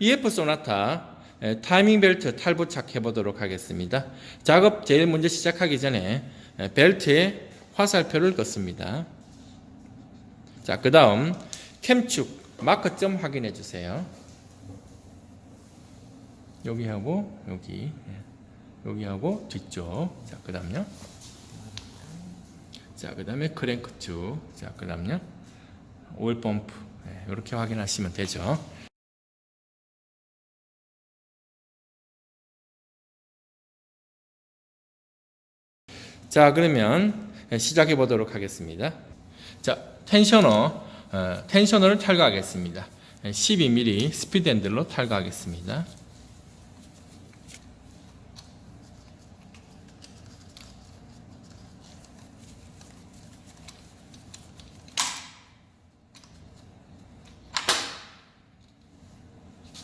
EF 소나타 에, 타이밍 벨트 탈부착해 보도록 하겠습니다. 작업 제일 먼저 시작하기 전에 에, 벨트에 화살표를 걷습니다. 자, 그 다음 캠축 마크점 확인해 주세요. 여기하고 여기 예, 여기하고 뒤쪽 자, 그 다음요. 자, 그 다음에 크랭크 축. 자, 그 다음요. 오일 펌프. 이렇게 확인하시면 되죠. 자, 그러면 시작해 보도록 하겠습니다. 자, 텐셔너, 어, 텐셔너를 탈거하겠습니다. 12mm 스피드 핸들로 탈거하겠습니다.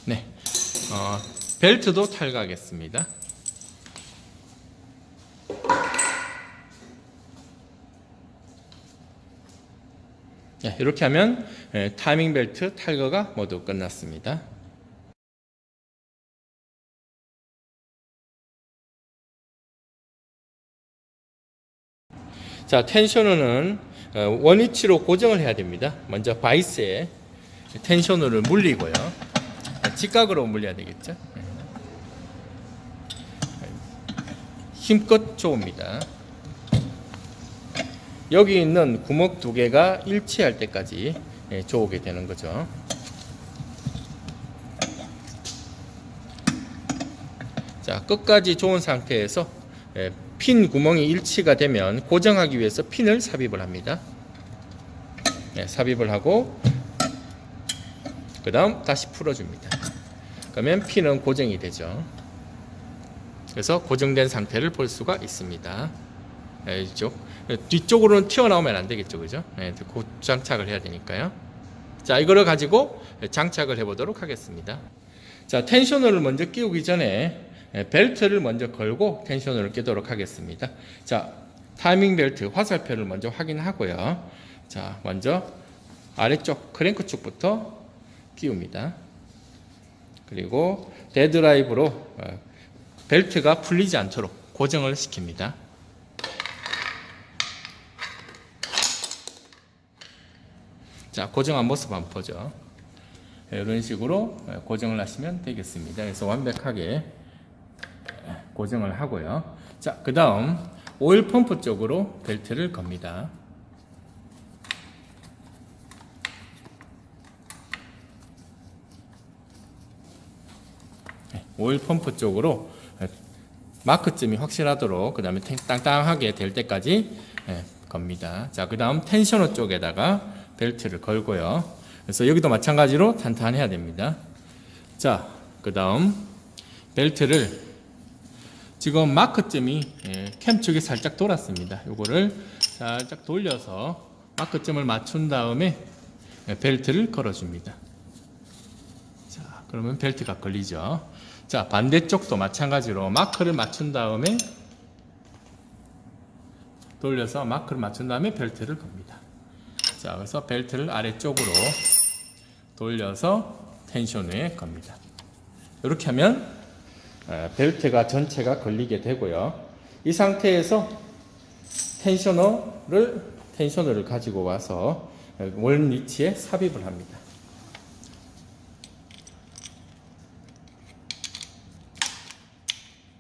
네, 어, 벨트도 탈거하겠습니다. 네, 이렇게 하면 예, 타이밍 벨트 탈거가 모두 끝났습니다. 자, 텐셔너는 어, 원위치로 고정을 해야 됩니다. 먼저 바이스에 텐셔너를 물리고요. 직각으로 물려야 되겠죠. 예. 힘껏 조읍니다. 여기 있는 구멍 두 개가 일치할 때까지 예, 조우게 되는 거죠. 자, 끝까지 조은 상태에서 예, 핀 구멍이 일치가 되면 고정하기 위해서 핀을 삽입을 합니다. 예, 삽입을 하고 그 다음 다시 풀어줍니다. 그러면 핀은 고정이 되죠. 그래서 고정된 상태를 볼 수가 있습니다. 예, 이쪽 뒤쪽으로는 튀어나오면 안 되겠죠, 그죠? 네, 고장착을 해야 되니까요. 자, 이거를 가지고 장착을 해보도록 하겠습니다. 자, 텐셔너를 먼저 끼우기 전에 예, 벨트를 먼저 걸고 텐셔너를 끼도록 하겠습니다. 자, 타이밍 벨트 화살표를 먼저 확인하고요. 자, 먼저 아래쪽 크랭크 축부터 끼웁니다. 그리고 데드라이브로 어, 벨트가 풀리지 않도록 고정을 시킵니다. 자, 고정한 모습 한번 보죠. 네, 이런 식으로 고정을 하시면 되겠습니다. 그래서 완벽하게 고정을 하고요. 자, 그 다음 오일 펌프 쪽으로 벨트를 겁니다. 네, 오일 펌프 쪽으로 마크점이 확실하도록 그 다음에 땅땅하게 될 때까지 겁니다. 자, 그 다음 텐셔너 쪽에다가 벨트를 걸고요. 그래서 여기도 마찬가지로 탄탄해야 됩니다. 자, 그 다음 벨트를 지금 마크점이 예, 캠 쪽에 살짝 돌았습니다. 요거를 살짝 돌려서 마크점을 맞춘 다음에 예, 벨트를 걸어줍니다. 자, 그러면 벨트가 걸리죠. 자, 반대쪽도 마찬가지로 마크를 맞춘 다음에 돌려서 마크를 맞춘 다음에 벨트를 겁니다. 자, 그래서 벨트를 아래쪽으로 돌려서 텐션에 겁니다. 이렇게 하면 벨트가 전체가 걸리게 되고요. 이 상태에서 텐셔너를 텐셔너를 가지고 와서 원 위치에 삽입을 합니다.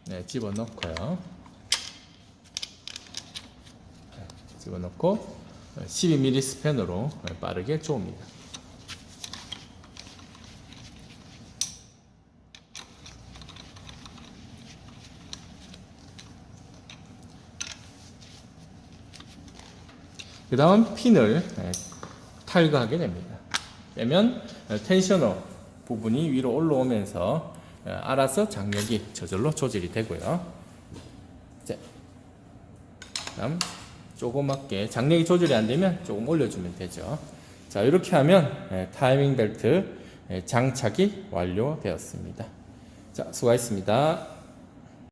네, 집어넣고요. 집어넣고 12mm 스팬으로 빠르게 쪼옵니다. 그 다음 핀을 탈거하게 됩니다. 빼면 텐셔너 부분이 위로 올라오면서 알아서 장력이 저절로 조절이 되고요. 자, 다음 조그맣게 장력이 조절이 안 되면 조금 올려주면 되죠. 자 이렇게 하면 타이밍 벨트 장착이 완료되었습니다. 자 수고하셨습니다.